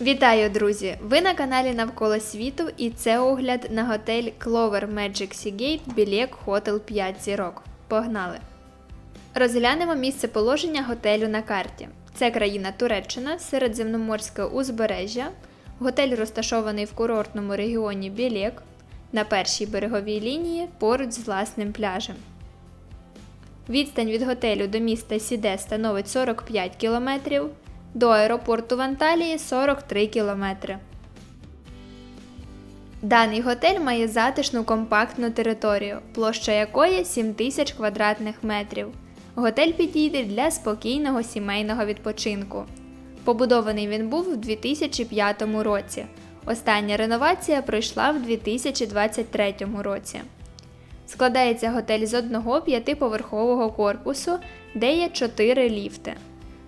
Вітаю, друзі! Ви на каналі Навколо світу і це огляд на готель Clover Magic Seagate Білек Hotel 5 зірок. Погнали! Розглянемо місце положення готелю на карті. Це країна Туреччина, середземноморське узбережжя. Готель розташований в курортному регіоні Білек на першій береговій лінії поруч з власним пляжем. Відстань від готелю до міста Сіде становить 45 км, до аеропорту в Анталії 43 км. Даний готель має затишну компактну територію, площа якої 7 тисяч квадратних метрів. Готель підійде для спокійного сімейного відпочинку. Побудований він був у 2005 році. Остання реновація пройшла в 2023 році. Складається готель з одного п'ятиповерхового корпусу, де є 4 ліфти.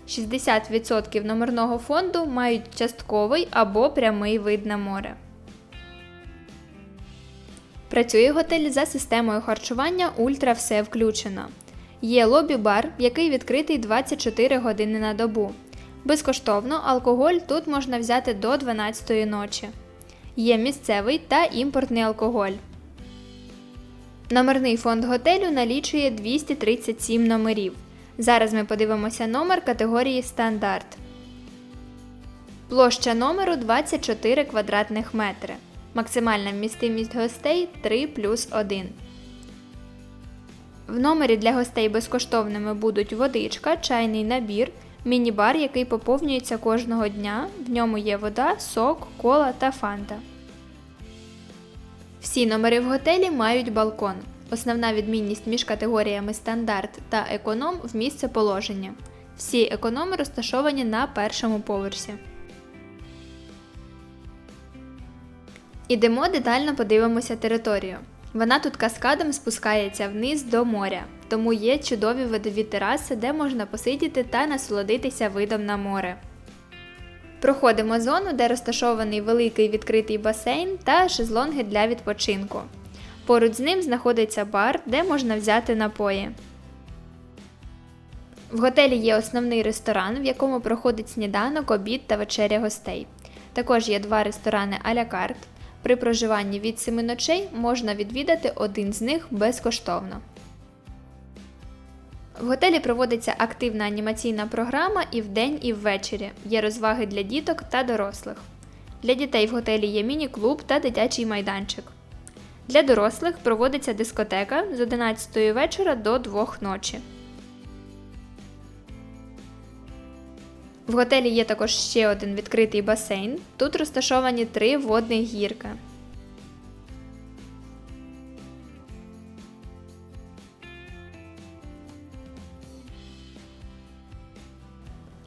60% номерного фонду мають частковий або прямий вид на море. Працює готель за системою харчування Ультра все включено. Є лобі-бар, який відкритий 24 години на добу. Безкоштовно алкоголь тут можна взяти до 12 ночі. Є місцевий та імпортний алкоголь. Номерний фонд готелю налічує 237 номерів. Зараз ми подивимося номер категорії стандарт. Площа номеру 24 квадратних метри. Максимальна вмістимість гостей 3 плюс 1. В номері для гостей безкоштовними будуть водичка, чайний набір, міні-бар, який поповнюється кожного дня. В ньому є вода, сок, кола та фанта. Всі номери в готелі мають балкон. Основна відмінність між категоріями стандарт та економ в місце положення. Всі економи розташовані на першому поверсі. Ідемо детально подивимося територію. Вона тут каскадом спускається вниз до моря, тому є чудові видові тераси, де можна посидіти та насолодитися видом на море. Проходимо зону, де розташований великий відкритий басейн та шезлонги для відпочинку. Поруч з ним знаходиться бар, де можна взяти напої. В готелі є основний ресторан, в якому проходить сніданок, обід та вечеря гостей. Також є два ресторани а-ля карт. При проживанні від 7 ночей можна відвідати один з них безкоштовно. В готелі проводиться активна анімаційна програма і вдень, і ввечері. Є розваги для діток та дорослих. Для дітей в готелі є міні-клуб та дитячий майданчик. Для дорослих проводиться дискотека з 11 вечора до 2 ночі. В готелі є також ще один відкритий басейн. Тут розташовані три водних гірки.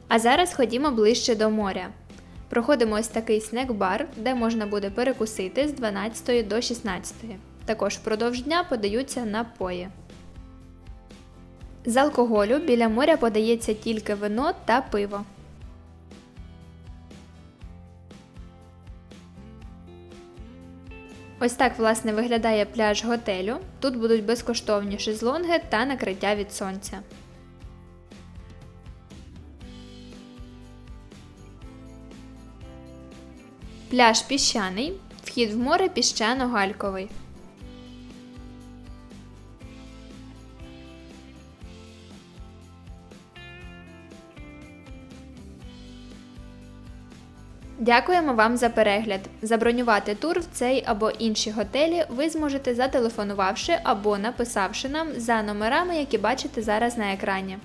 А зараз ходімо ближче до моря. Проходимо ось такий снек-бар, де можна буде перекусити з 12 до 16. Також впродовж дня подаються напої. З алкоголю біля моря подається тільки вино та пиво. Ось так власне виглядає пляж готелю. Тут будуть безкоштовні шезлонги та накриття від сонця. Пляж піщаний. Вхід в море піщано-гальковий. Дякуємо вам за перегляд. Забронювати тур в цей або інші готелі ви зможете зателефонувавши або написавши нам за номерами, які бачите зараз на екрані.